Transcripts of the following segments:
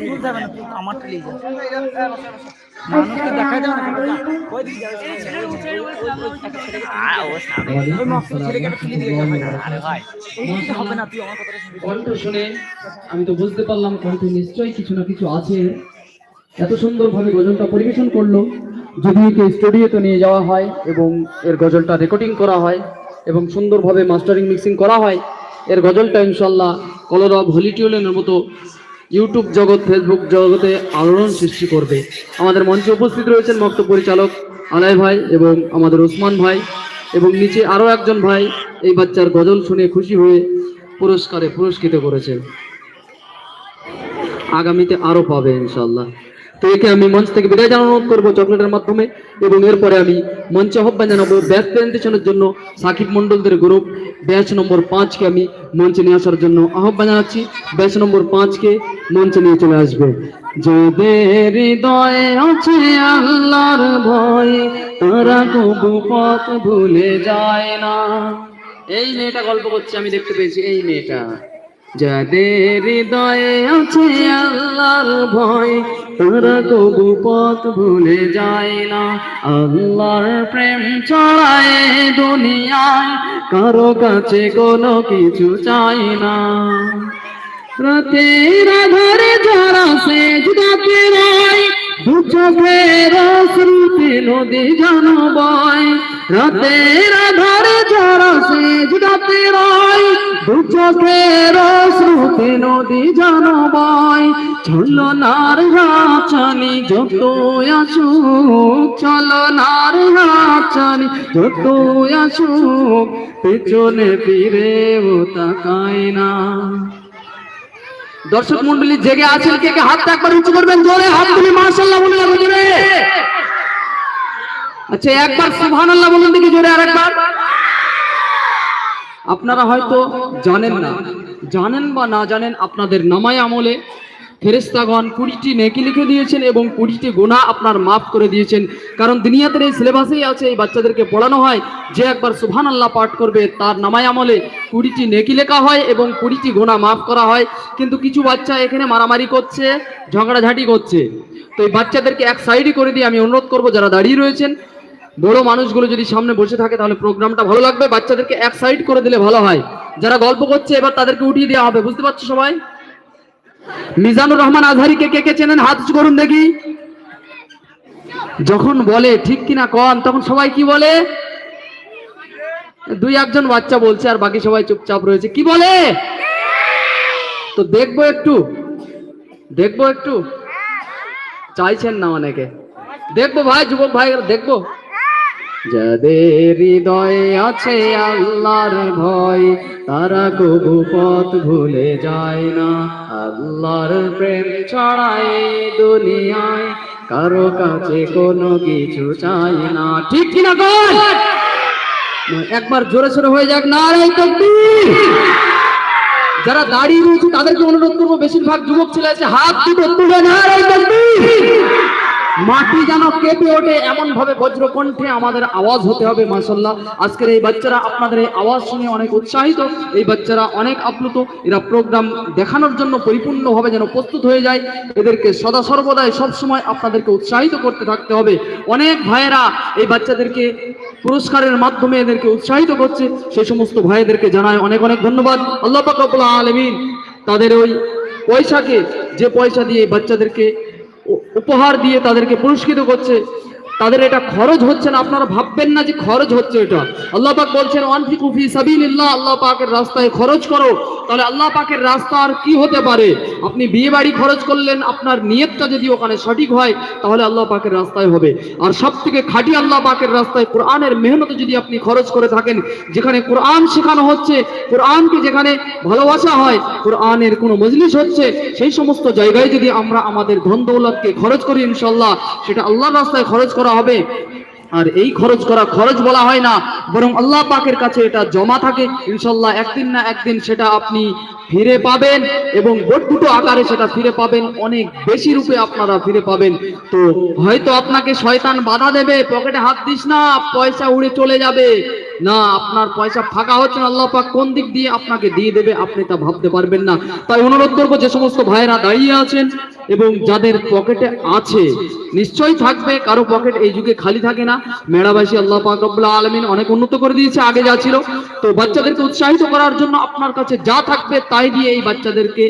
তুলতে হবে না আমার তুলেই যা মানুষকে দেখা যাবে না ওই দিকে যাবে। ওই মস্ত ছেলেকে তুলে দিয়ে যাবে আরে ভাই এইদিকে হবে না তুই আমার কথাটা কণ্ঠ শুনে আমি তো বুঝতে পারলাম কণ্ঠে নিশ্চয়ই কিছু না কিছু আছে। এত সুন্দরভাবে গজলটা পরিবেশন করল যদি একে স্টুডিওতে নিয়ে যাওয়া হয় এবং এর গজলটা রেকর্ডিং করা হয় এবং সুন্দরভাবে মাস্টারিং মিক্সিং করা হয় এর গজলটা ইনশাল্লাহ কলরব হলিটিউলেনের মতো ইউটিউব জগৎ, ফেসবুক জগতে আলোড়ন সৃষ্টি করবে। আমাদের মঞ্চে উপস্থিত রয়েছেন মক্ত পরিচালক আলাই ভাই এবং আমাদের ওসমান ভাই এবং নিচে আরও একজন ভাই এই বাচ্চার গজল শুনে খুশি হয়ে পুরস্কারে পুরস্কৃত করেছেন। আগামীতে আরও পাবে ইনশাল্লাহ তো একে আমি মঞ্চ থেকে বিদায় জানানো করব চকলেটের মাধ্যমে এবং এরপরে আমি মঞ্চে আহ্বান জানাব ব্যাচ প্রেজেন্টেশনের জন্য সাকিব মন্ডলদের গ্রুপ ব্যাচ নম্বর পাঁচকে আমি মঞ্চে নিয়ে আসার জন্য আহ্বান জানাচ্ছি। ব্যাচ নম্বর পাঁচকে মঞ্চে নিয়ে চলে আসবে। যাদের হৃদয়ে আছে আল্লাহর ভয়, তারা কবু পথ ভুলে যায় না। এই মেয়েটা গল্প করছে, আমি দেখতে পেয়েছি, এই মেয়েটা। যাদের হৃদয়ে আছে আল্লাহর ভয় তারা কবু পথ ভুলে যায় না। আল্লাহর প্রেম ছড়ায় দুনিয়ায় কারও কাছে কোনো কিছু চাই না। রাতের আধারে যারা সে রয় দু চোখের শ্রুতি নদী জানবয়। রাতের আধারে যারা সে জুদাতে রয়, দু চোখের শ্রুতি নদী জানবয় চলো নার হাচানি যত আসুক, চলো নার হাচানি যত আসুক, পেছনে ফিরেও তাকায় না। দর্শক মন্ডলী জেগে আছেন কে হাতটা একবার উঁচু করবেন, জোরে হাত তুলে, মাশাআল্লাহ বলে জোরে। আচ্ছা একবার সুবহানাল্লাহ বলুন দেখি জোরে আরেকবার। আপনারা হয়তো জানেন না। জানেন বা না জানেন, আপনাদের নামায় আমলে ফেরেস্তাগণ কুড়িটি নেকি লিখে দিয়েছেন এবং কুড়িটি গোনা আপনার মাফ করে দিয়েছেন। কারণ দুনিয়াতের এই সিলেবাসেই আছে, এই বাচ্চাদেরকে পড়ানো হয়। যে একবার সুবহান আল্লাহ পাঠ করবে, তার নামায় আমলে কুড়িটি নেকি লেখা হয় এবং কুড়িটি গোনা মাফ করা হয়। কিন্তু কিছু বাচ্চা এখানে মারামারি করছে, ঝগড়াঝাটি করছে। তো এই বাচ্চাদেরকে এক সাইডই করে দিয়ে আমি অনুরোধ করব, যারা দাঁড়িয়ে রয়েছেন বড় মানুষগুলো যদি সামনে বসে থাকে, তাহলে প্রোগ্রামটা ভালো লাগবে। বাচ্চাদেরকে এক সাইড করে দিলে ভালো হয়। যারা গল্প করছে, এবার তাদেরকে উঠিয়ে দেওয়া হবে। বুঝতে পারছ সবাই? মিজানুর রহমান আজহারিকে কে কে চেনেন? হাত করুন দেখি। যখন বলে, ঠিক কিনা কন? তখন সবাই কি বলে? দুই একজন বাচ্চা বলছে, আর বাকি সবাই চুপচাপ রয়েছে। কি বলে? তো দেখব একটু। দেখব একটু। চাইছেন না অনেকে। দেখব ভাই, যুবক ভাই দেখব। যাদের হৃদয়ে আছে আল্লাহর ভয়, তারা কবু পথ ভুলে যায় না। আল্লাহর প্রেম ছড়ায় দুনিয়ায়, কারও কাছে কোনো কিছু চাই না। ঠিক কিনা একবার জোরে সোরে হয়ে যাক না রে যারা দাঁড়িয়ে রয়েছে, তাদেরকে অনুরোধ করব, বেশিরভাগ যুবক ছেলে আছে, হাত দুটো তুলে না রে মাটি যেন কেঁপে ওঠে এমন ভাবে বজ্রকণ্ঠে আমাদের আওয়াজ হতে হবে মাসাল্লাহ আজকের এই বাচ্চারা আপনাদের এই আওয়াজ শুনে অনেক উৎসাহিত, এই বাচ্চারা অনেক আপ্লুত। এরা প্রোগ্রাম দেখানোর জন্য পরিপূর্ণভাবে যেন প্রস্তুত হয়ে যায়। এদেরকে সদা সর্বদাই সবসময় আপনাদেরকে উৎসাহিত করতে থাকতে হবে। অনেক ভাইয়েরা এই বাচ্চাদেরকে পুরস্কারের মাধ্যমে এদেরকে উৎসাহিত করছে। সেই সমস্ত ভাইদেরকে জানায় অনেক অনেক ধন্যবাদ। আল্লাহ পাক রব্বুল আলামিন তাদের ওই পয়সাকে, যে পয়সা দিয়ে বাচ্চাদেরকে উপহার দিয়ে তাদেরকে পুরস্কৃত করছে। তাদের এটা খরচ হচ্ছে না, আপনারা ভাববেন না যে খরচ হচ্ছে এটা। আল্লাহ পাক বলছেন, ওয়ানফিকু ফি সাবিলিল্লাহ আল্লাহ পাকের রাস্তায় খরচ করো। তাহলে আল্লাহ পাকের রাস্তা আর কি হতে পারে? আপনি বিয়ে বাড়ি খরচ করলেন, আপনার নিয়তটা যদি ওখানে সঠিক হয়, তাহলে আল্লাহ পাকের রাস্তায় হবে। আর সব থেকে খাঁটি আল্লাহ পাকের রাস্তায় কোরআনের মেহনত যদি আপনি খরচ করে থাকেন, যেখানে কোরআন শেখানো হচ্ছে, কোরআনকে যেখানে ভালোবাসা হয়, কোরআনের কোনো মজলিস হচ্ছে, সেই সমস্ত জায়গায় যদি আমরা আমাদের ধন দৌলতকে খরচ করি ইনশাল্লাহ সেটা আল্লাহর রাস্তায় খরচ করা হবে। আর এই খরচ করা খরচ বলা হয় না, বরং আল্লাহ পাকের কাছে এটা জমা থাকে। ইনশাল্লাহ একদিন না একদিন সেটা আপনি ফিরে পাবেন এবং বট্টুটো আকারে সেটা ফিরে পাবেন। অনেক বেশি রূপে আপনারা ফিরে পাবেন। তো হয়তো আপনাকে শয়তান বাধা দেবে, পকেটে হাত দিস না, পয়সা উড়ে চলে যাবে। না, আপনার পয়সা ফাঁকা হচ্ছে না, আল্লাহ পাক কোন দিক দিয়ে আপনাকে দিয়ে দেবে আপনি তা ভাবতে পারবেন না। তাই অনুরোধ করব যে সমস্ত ভাইয়েরা দাঁড়িয়ে আছেন এবং যাদের পকেটে আছে, নিশ্চয়ই থাকবে, কারও পকেট এই যুগে খালি থাকে না। মেড়াবাসী আল্লাহ পাক রব্বুল আলমিন অনেক উন্নত করে দিয়েছে, আগে যা ছিল। তো বাচ্চাদেরকে উৎসাহিত করার জন্য আপনার কাছে যা থাকবে তাই দিয়ে এই বাচ্চাদেরকে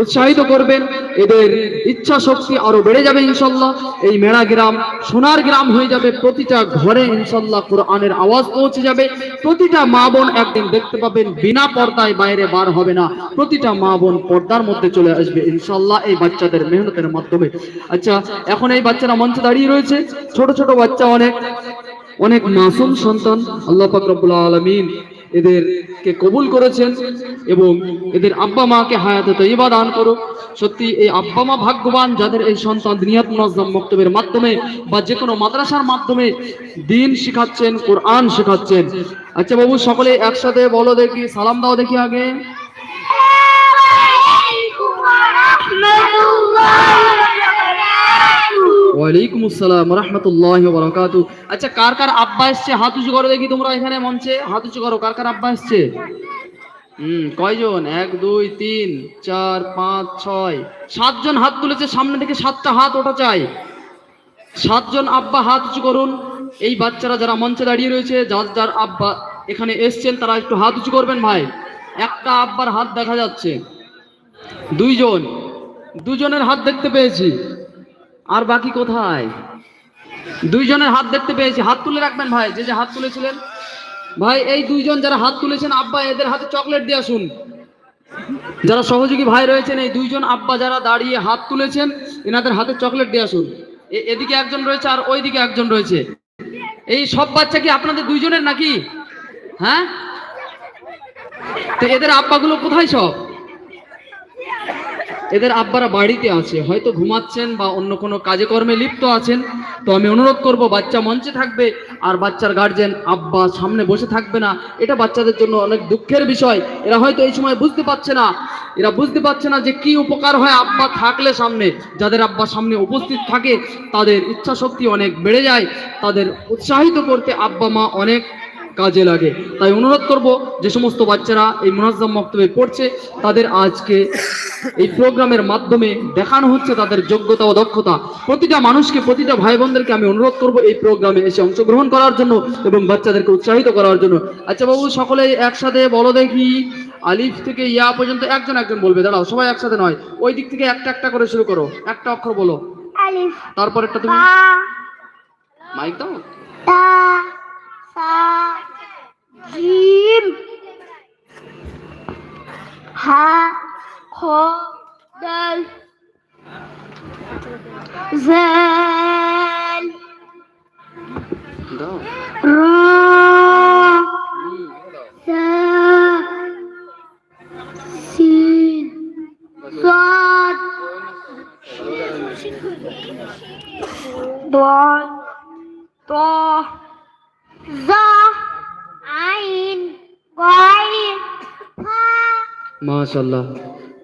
উৎসাহিত করবেন। এদের ইচ্ছা শক্তি আরও বেড়ে যাবে ইনশাল্লাহ। এই মেড়া গ্রাম, সোনার গ্রাম হয়ে যাবে প্রতিটা ঘরে ইনশাল্লাহ কোরআনের আওয়াজ পৌঁছে যাবে। প্রতিটা মা বোন একদিন দেখতে পাবেন, বিনা পর্দায় বাইরে বার হবে না। প্রতিটা মা বোন পর্দার মধ্যে চলে আসবে ইনশাল্লাহ এই বাচ্চাদের মেহনতের মাধ্যমে। আচ্ছা এখন এই বাচ্চারা মঞ্চে দাঁড়িয়ে রয়েছে। ছোট ছোট বাচ্চা অনেক অনেক মাসুম সন্তান। আল্লাহ পাক রব্বুল আলামিন এদেরকে কবুল করেছেন এবং এদের আব্বা মাকে হায়াতে তৈবা দান করুক। সত্যি, এই আব্বা মা ভাগ্যবান, যাদের এই সন্তান দিনিয়াত মুনাজ্জাম মক্তবের মাধ্যমে বা যে কোনো মাদ্রাসার মাধ্যমে দিন শিখাচ্ছেন, কোরআন শেখাচ্ছেন। আচ্ছা বাবু, সকলে একসাথে বলো দেখি, সালাম দাও দেখি আগে। ওয়ালাইকুম আসসালাম রহমতুল্লাহ বারাকাতু। আচ্ছা কার কার আব্বা এসছে? হাত উঁচু করো দেখি তোমরা এখানে মঞ্চে। হাত উঁচু করো, কার কার আব্বা এসছে? হুম, কয়জন? এক, দুই, তিন, চার, পাঁচ, ছয়। সাতজন হাত তুলেছে, সামনে থেকে সাতটা হাত ওটা চাই। সাতজন আব্বা হাত উঁচু করুন। এই বাচ্চারা যারা মঞ্চে দাঁড়িয়ে রয়েছে, যার যার আব্বা এখানে এসছেন, তারা একটু হাত উঁচু করবেন ভাই। একটা আব্বার হাত দেখা যাচ্ছে। দুইজন। দুজনের হাত দেখতে পেয়েছি। আর বাকি কোথায়? দুইজনের হাত দেখতে পেয়েছি। হাত তুলে রাখবেন ভাই, যে যে হাত তুলেছিলেন। ভাই, এই দুইজন যারা হাত তুলেছেন, আব্বা, এদের হাতে চকলেট দিয়ে আসুন। যারা সহযোগী ভাই রয়েছেন, এই দুইজন আব্বা যারা দাঁড়িয়ে হাত তুলেছেন, এনাদের হাতে চকলেট দিয়ে আসুন। এদিকে একজন রয়েছে আর ওইদিকে একজন রয়েছে। এই সব বাচ্চা কি আপনাদের দুইজনের নাকি? হ্যাঁ? তো এদের আব্বাগুলো কোথায় সব? এদের আব্বারা বাড়িতে আছে, হয়তো ঘুমাচ্ছেন বা অন্য কোনো কাজে কর্মে লিপ্ত আছেন। তো আমি অনুরোধ করব, বাচ্চা মঞ্চে থাকবে আর বাচ্চার গার্জেন আব্বা সামনে বসে থাকবে না। এটা বাচ্চাদের জন্য অনেক দুঃখের বিষয়। এরা হয়তো এই সময় বুঝতে পারছে না। এরা বুঝতে পারছে না যে কি উপকার হয় আব্বা থাকলে সামনে। যাদের আব্বা সামনে উপস্থিত থাকে, তাদের ইচ্ছা শক্তি অনেক বেড়ে যায়। তাদের উৎসাহিত করতে আব্বা মা অনেক কাজে লাগে। তাই অনুরোধ করব যে সমস্ত বাচ্চারা এই মুনাজ্জাম মক্তবে পড়ছে তাদের আজকে এই প্রোগ্রামের মাধ্যমে দেখানো হচ্ছে তাদের যোগ্যতা ও দক্ষতা। প্রতিটা মানুষকে প্রতিটা ভাই বোনদেরকে আমি অনুরোধ করব এই প্রোগ্রামে এসে অংশগ্রহণ করার জন্য এবং বাচ্চাদেরকে উৎসাহিত করার জন্য। আচ্ছা বাবু সকলে একসাথে বলো দেখি। আলিফ থেকে ইয়া পর্যন্ত একজন একজন বলবে দাঁড়াও সবাই একসাথে নয়। ওই দিক থেকে একটা একটা করে শুরু করো একটা অক্ষর বলো। আলিফ। তারপর একটা তুমি মাইক দাও। তা। সা। মাশাল্লাহ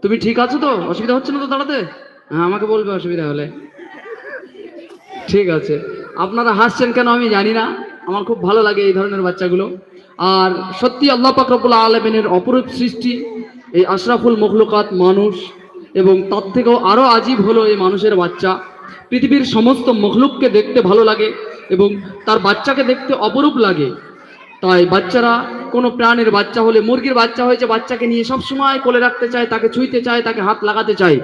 তুমি ঠিক আছো তো? অসুবিধা হচ্ছে না তো দাঁড়াতে? হ্যাঁ আমাকে বলবে অসুবিধা হলে। ঠিক আছে। আপনারা হাসছেন কেন আমি জানি না। আমার খুব ভালো লাগে এই ধরনের বাচ্চাগুলো। আর সত্যি আল্লাহ পাক আলমিনের অপরূপ সৃষ্টি, এই আশরাফুল মখলুকাত মানুষ এবং তার থেকেও আরও আজীব হলো এই মানুষের বাচ্চা। পৃথিবীর সমস্ত মখলুককে দেখতে ভালো লাগে এবং তার বাচ্চাকে দেখতে অপরূপ লাগে। তাই বাচ্চারা কোনো প্রাণের বাচ্চা হলে, মুরগির বাচ্চা হয়েছে বাচ্চাকে নিয়ে সব সময় কোলে রাখতে চায়, তাকে ছুঁইতে চায়, তাকে হাত লাগাতে চায়,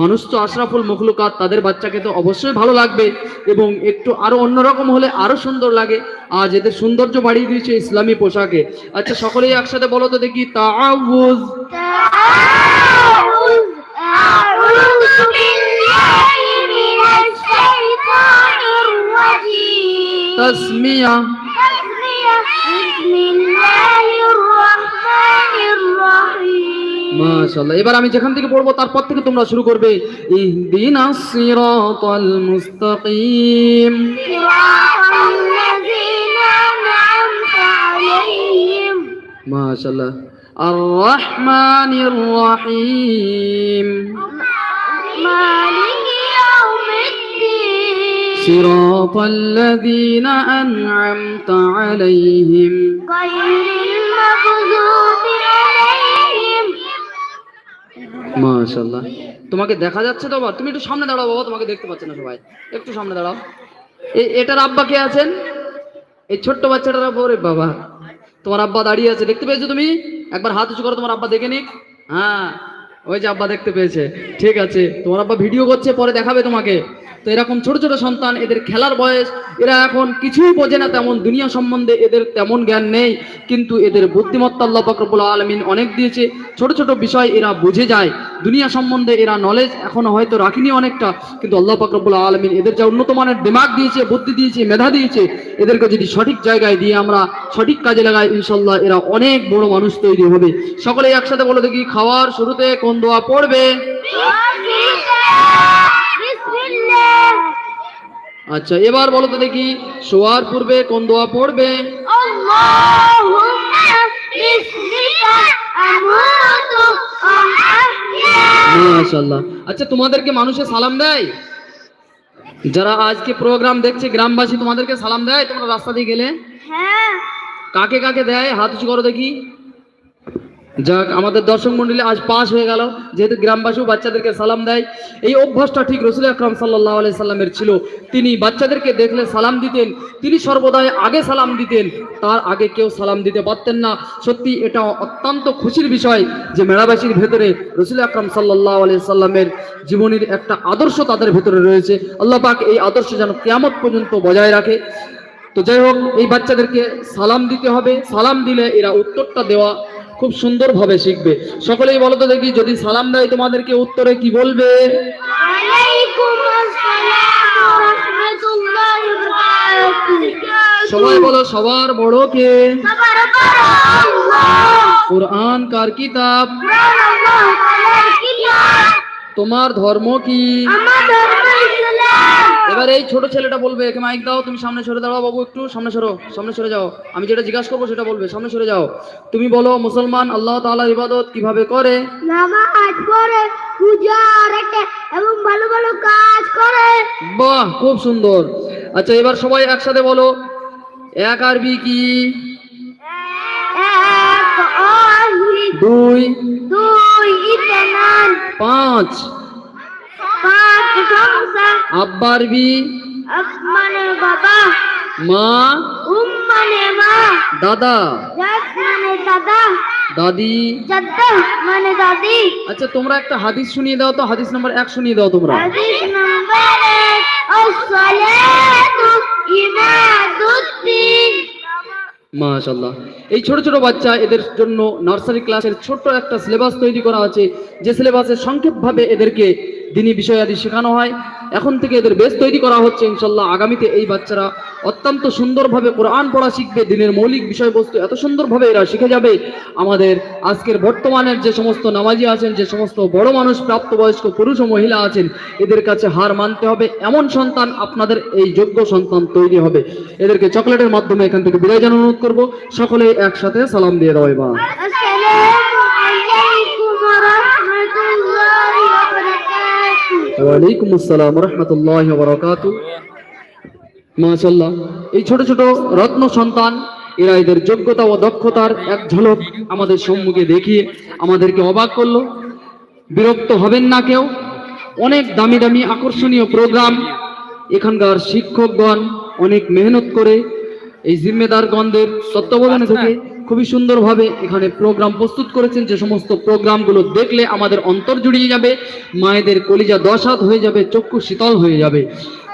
মানুষ তো আশরাফুল মখলুকাত, তাদের বাচ্চাকে তো অবশ্যই ভালো লাগবে এবং একটু আরও অন্যরকম হলে আরও সুন্দর লাগে। আজ এদের সৌন্দর্য বাড়িয়ে দিয়েছে ইসলামী পোশাকে। আচ্ছা সকলেই একসাথে বলো তো দেখি, তাউজ। তাসমিয়া। মাশাআল্লাহ। এবার আমি যেখান থেকে পড়ব তারপর থেকে তোমরা শুরু করবে। ইহদিনাস সিরাতাল মুস্তাকিম। মাশাআল্লাহ। আর রহমানির রহিম। মালিক صراط الذين أنعمت عليهم غير المغضوب عليهم মাশাল্লাহ তোমাকে দেখা যাচ্ছে তো বাবা তুমি একটু সামনে দাঁড়াও বাবা তোমাকে দেখতে পাচ্ছে না সবাই একটু সামনে দাঁড়াও এই এটার আব্বা কে আছেন এই ছোট্ট বাচ্চাটার ওরে বাবা তোমার আব্বা দাঁড়িয়ে আছে দেখতে পেয়েছো তুমি একবার হাত উঁচু করো তোমার আব্বা দেখে নিক হ্যাঁ ওই যে আব্বা দেখতে পেয়েছে ঠিক আছে তোমার আব্বা ভিডিও করছে পরে দেখাবে তোমাকে তো এরকম ছোট ছোট সন্তান, এদের খেলার বয়স, এরা এখন কিছুই বোঝে না তেমন, দুনিয়া সম্বন্ধে এদের তেমন জ্ঞান নেই। কিন্তু এদের বুদ্ধিমত্তা আল্লাহ বকরবুল আলমিন অনেক দিয়েছে। ছোট ছোট বিষয় এরা বুঝে যায়। দুনিয়া সম্বন্ধে এরা নলেজ এখনও হয়তো রাখিনি অনেকটা। কিন্তু আল্লাহ বকরবুল আলমিন এদের যা উন্নত মানের দিমাগ দিয়েছে, বুদ্ধি দিয়েছে, মেধা দিয়েছে, এদেরকে যদি সঠিক জায়গায় দিয়ে আমরা সঠিক কাজে লাগাই ইনশাল্লাহ এরা অনেক বড় মানুষ তৈরি হবে। সকলে একসাথে বলে দেখি, খাওয়ার শুরুতে কোন দোয়া পড়বে? আচ্ছা এবার বলো তো দেখি শোয়ার পূর্বে কোন দোয়া পড়বে? আচ্ছা তোমাদেরকে মানুষে সালাম দেয়? যারা আজকে প্রোগ্রাম দেখছে গ্রামবাসী তোমাদেরকে সালাম দেয়? তোমরা রাস্তা দিয়ে গেলে? কাকে কাকে দেয়? হাত উঁচু করো দেখি। যাক, আমাদের দর্শক মন্ডলী আজ পাস হয়ে গেল। যেহেতু গ্রামবাসীও বাচ্চাদেরকে সালাম দেয়, এই অভ্যাসটা ঠিক রসুল আকরাম সাল্লাহ আলাই সাল্লামের ছিল। তিনি বাচ্চাদেরকে দেখলে সালাম দিতেন, তিনি সর্বদাই আগে সালাম দিতেন, তার আগে কেউ সালাম দিতে পারতেন না। সত্যি, এটা অত্যন্ত খুশির বিষয় যে মেলাবাসীর ভেতরে রসুল আকরাম সাল্লাহ আলাই সাল্লামের জীবনের একটা আদর্শ তাদের ভেতরে রয়েছে। আল্লাহ পাক এই আদর্শ যেন কেয়ামত পর্যন্ত বজায় রাখে। তো যাই হোক, এই বাচ্চাদেরকে সালাম দিতে হবে। সালাম দিলে এরা উত্তরটা দেওয়া খুব সুন্দরভাবে শিখবে। সকলেই বলো তো দেখি যদি সালাম দেয় তোমাদেরকে উত্তরে কি বলবে? সবাই বলো সবার বড় কে? কোরআন কার কিতাব। তোমার ধর্ম কি? এবার এই ছোট ছেলেটা বলবে মাইক দাও তুমি সামনে সরে দাঁড়াও বাবু একটু সামনে সরো সামনে সরে যাও। আমি যেটা জিজ্ঞাসা করব সেটা বলবে সামনে সরে যাও। তুমি বলো মুসলমান আল্লাহ তাআলার ইবাদত কীভাবে করে? করে। বাহ খুব সুন্দর। আচ্ছা এবার সবাই একসাথে বলো এক আরবি কি? দুই দুই ইতনান। পাঁচ। পাঁচ সংসা আব্বা আরবি আব মানে বাবা। মা। উম মানে মা। দাদা। জাদ মানে দাদা। দাদি। জাদ্দা মানে দাদি। আচ্ছা তোমরা একটা হাদিস শুনিয়ে দাও তো হাদিস নাম্বার এক শুনিয়ে দাও তোমরা। হাদিস নাম্বার আসসালাতু মাশাল্লাহ এই ছোট ছোট বাচ্চা এদের জন্য নার্সারি ক্লাসের ছোট্ট একটা সিলেবাস তৈরি করা আছে। যে সিলেবাসে সংক্ষেপভাবে এদেরকে দিনী বিষয়াদি শেখানো হয়। এখন থেকে এদের বেশ তৈরি করা হচ্ছে ইনশাল্লাহ। আগামীতে এই বাচ্চারা অত্যন্ত সুন্দরভাবে কোরআন পড়া শিখবে, দিনের মৌলিক বিষয়বস্তু এত সুন্দরভাবে এরা শিখে যাবে। আমাদের আজকের বর্তমানের যে সমস্ত নামাজি আছেন, যে সমস্ত বড় মানুষ, প্রাপ্তবয়স্ক পুরুষ ও মহিলা আছেন, এদের কাছে হার মানতে হবে। এমন সন্তান আপনাদের এই যোগ্য সন্তান তৈরি হবে। এদেরকে চকলেটের মাধ্যমে এখান থেকে বিদায় জানানো অনুরোধ করব। সকলে একসাথে সালাম দিয়ে দেওয়া আসসালামু আলাইকুম ওয়া রাহমাতুল্লাহি ওয়া বারাকাতুহু ওয়ালাইকুম আসসালাম রহমতুল্লাহ বরকাতু। মাশাল্লাহ এই ছোট ছোট রত্ন সন্তান এরা এদের যোগ্যতা ও দক্ষতার এক ঝলক আমাদের সম্মুখে দেখিয়ে আমাদেরকে অবাক করল। বিরক্ত হবেন না কেউ। অনেক দামি দামি আকর্ষণীয় প্রোগ্রাম। এখানকার শিক্ষকগণ অনেক মেহনত করে এই জিম্মেদারগণদের তত্ত্বাবধানে থেকে খুবই সুন্দরভাবে এখানে প্রোগ্রাম প্রস্তুত করেছেন। যে সমস্ত প্রোগ্রামগুলো দেখলে আমাদের অন্তর জুড়িয়ে যাবে, মায়েদের কলিজা দশাত হয়ে যাবে, চক্ষু শীতল হয়ে যাবে।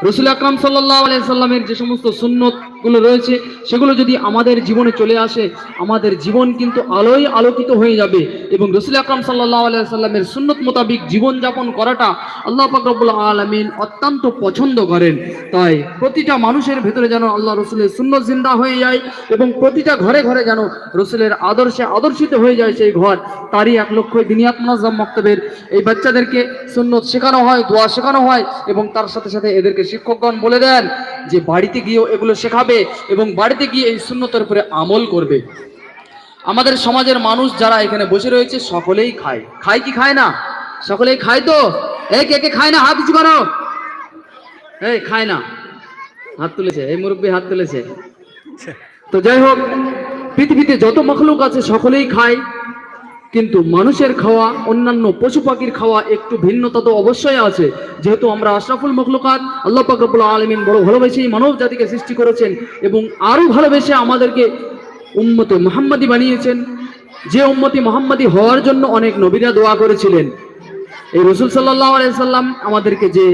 রসুল আকরাম সাল্লাহ সাল্লামের যে সমস্ত সুন্নতগুলো রয়েছে, সেগুলো যদি আমাদের জীবনে চলে আসে, আমাদের জীবন কিন্তু আলোয় আলোকিত হয়ে যাবে এবং রসুল আকরাম সাল্লাহ সাল্লামের সুন্নত মোতাবিক জীবনযাপন করাটা আল্লাহ পাকরবুল আলমিন অত্যন্ত পছন্দ করেন। তাই প্রতিটা মানুষের ভেতরে যেন আল্লাহ রসুলের সুন্নত জিন্দা হয়ে যায় এবং প্রতিটা ঘরে ঘরে যেন রসুলের আদর্শে আদর্শিত হয়ে যায় সেই ঘর, তারই এক লক্ষ দিনিয়াত মুনাজ্জাম মক্তবের এই বাচ্চাদেরকে সুন্নত শেখানো হয়, দোয়া শেখানো হয় এবং তার সাথে সাথে এদেরকে শিক্ষকগণ বলে দেন যে বাড়িতে গিয়েও এগুলো শেখাবে এবং বাড়িতে গিয়ে এই শূন্যতার উপরে আমল করবে। আমাদের সমাজের মানুষ যারা এখানে বসে রয়েছে, সকলেই খায়। খায় কি খায় না? সকলেই খায় তো? এই কে কে খায় না? হাত উঁচু করো। এই, খায় না। হাত তুলেছে। এই মুরব্বী হাত তুলেছে। তো যাই হোক, পৃথিবীতে যত মখলুক আছে, সকলেই খায়। কিন্তু মানুষের খাওয়া, অন্যান্য পশু পাখির খাওয়া একটু ভিন্নতা তো অবশ্যই আছে। যেহেতু আমরা আশরাফুল মখলুকাত, আল্লাহ পাক রব্বুল আলমিন বড় ভালোবেসেই মানব জাতিকে সৃষ্টি করেছেন এবং আরও ভালোবেসে আমাদেরকে উম্মতে মোহাম্মদী বানিয়েছেন। যে উম্মতি মোহাম্মদী হওয়ার জন্য অনেক নবীরা দোয়া করেছিলেন। এই রসুল সাল্লাহ সাল্লাম আমাদেরকে যে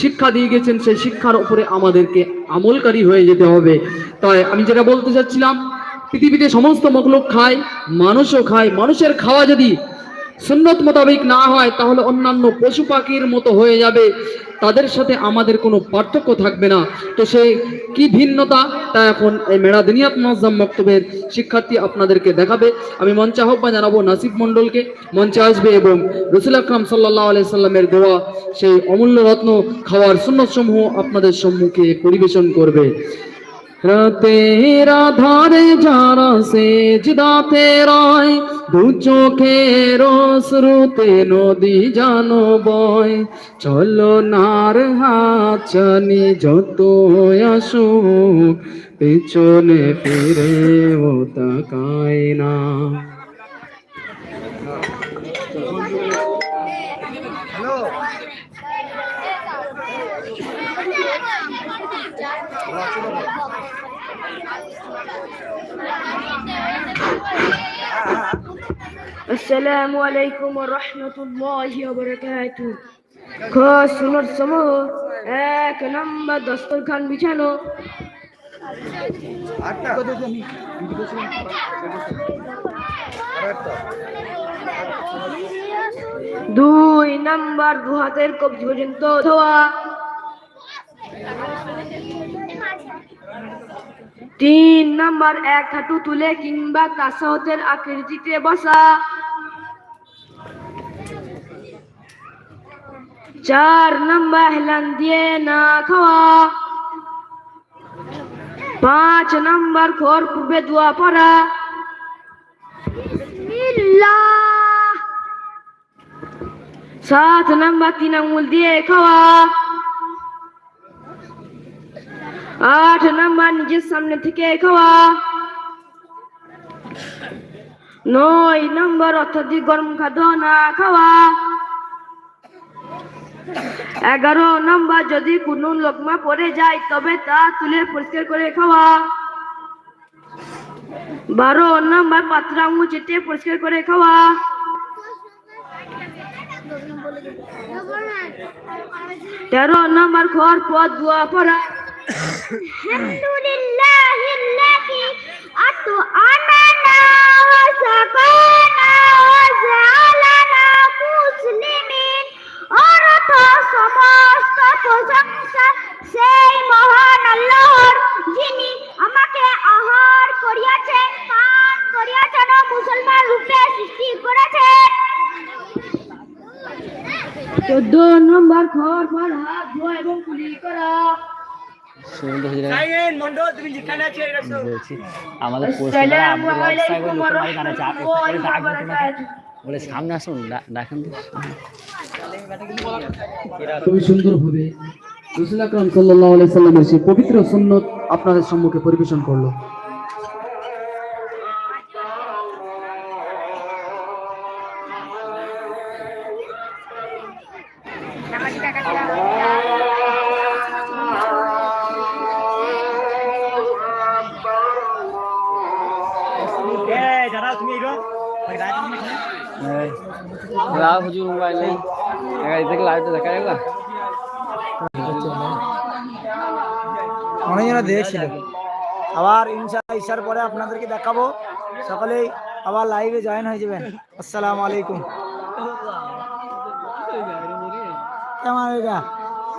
শিক্ষা দিয়ে গেছেন, সেই শিক্ষার উপরে আমাদেরকে আমলকারী হয়ে যেতে হবে। তাই আমি যেটা বলতে চাচ্ছিলাম পৃথিবীতে সমস্ত মখলুক খায়, মানুষও খায়। মানুষের খাওয়া যদি সুন্নত মোতাবেক না হয়, তাহলে অন্যান্য পশু পাখির মতো হয়ে যাবে। তাদের সাথে আমাদের কোনো পার্থক্য থাকবে না। তো সে কি ভিন্নতা? তা এখন এই মেড়া দুনিয়াত মজাম বক্তব্যের শিক্ষার্থী আপনাদেরকে দেখাবে। আমি মঞ্চে আহ্বান জানাব নাসিব মণ্ডলকে। মঞ্চে আসবে এবং রসুল আকরাম সাল্লাহ সাল্লামের দেওয়া সেই অমূল্য রত্ন খাওয়ার সুন্নত সমূহ আপনাদের সম্মুখে পরিবেশন করবে। রাতের আধারে যারা সেজদাতে রয়, দু চোখের শ্রুতে নদী জানো বয়। চলো নার হাত চানি যত আসুক, পেছনে ফিরে ও তাকায় না আসসালামু আলাইকুম ওয়া রাহমাতুল্লাহি ওয়া বারাকাতুহু। খ সুনত সমূহ এক নম্বর দস্তরখান বিছানো। আটটা। কত আমি দুই নাম্বার দু হাতের কবজি পর্যন্ত ধোয়া। তিন নম্বর, এক হাঁটু তুলে কিংবা তাসাহতের আকৃতিতে বসা। চার নাম্বার, হেলান দিয়ে না খাওয়া। পাঁচ নম্বর খোর পূর্বে দোয়া পড়া। সাত নম্বর, তিন আঙুল দিয়ে খাওয়া। আট নাম্বার নিজের সামনে থেকে খাওয়া। নয় নাম্বার অত্যাধিক গরম খাদ্য না খাওয়া। এগারো নাম্বার যদি কোনো লোকমা পড়ে যায়, তবে তা তুলে পরিষ্কার করে খাওয়া। বারো নাম্বার পাত্র আঙুল চেটে পরিষ্কার করে খাওয়া। তেরো নম্বর ঘর পথ দোয়া পড়া। সেই মহান আল্লাহর যিনি আমাকে আহার করিয়াছেন পান করিয়াছেন ও মুসলমান রূপে সৃষ্টি করেছেন চোদ্দ নম্বর ঘর পর হাত ধোয়া এবং কুলি করা বলছি আমাদের বলে সামনে আসুন তো। খুবই সুন্দরভাবে রসুল আকরাম সাল্লাহ আলাই সাল্লামের সেই পবিত্র সুন্নত আপনাদের সম্মুখে পরিবেশন করল। দেখে লাইভ তো অনেকজনা দেখছিল আবার ইনশা ইশার পরে আপনাদেরকে দেখাবো সকলেই আবার লাইভে জয়েন হয়ে যাবেন আসসালামু আলাইকুম কেমন এটা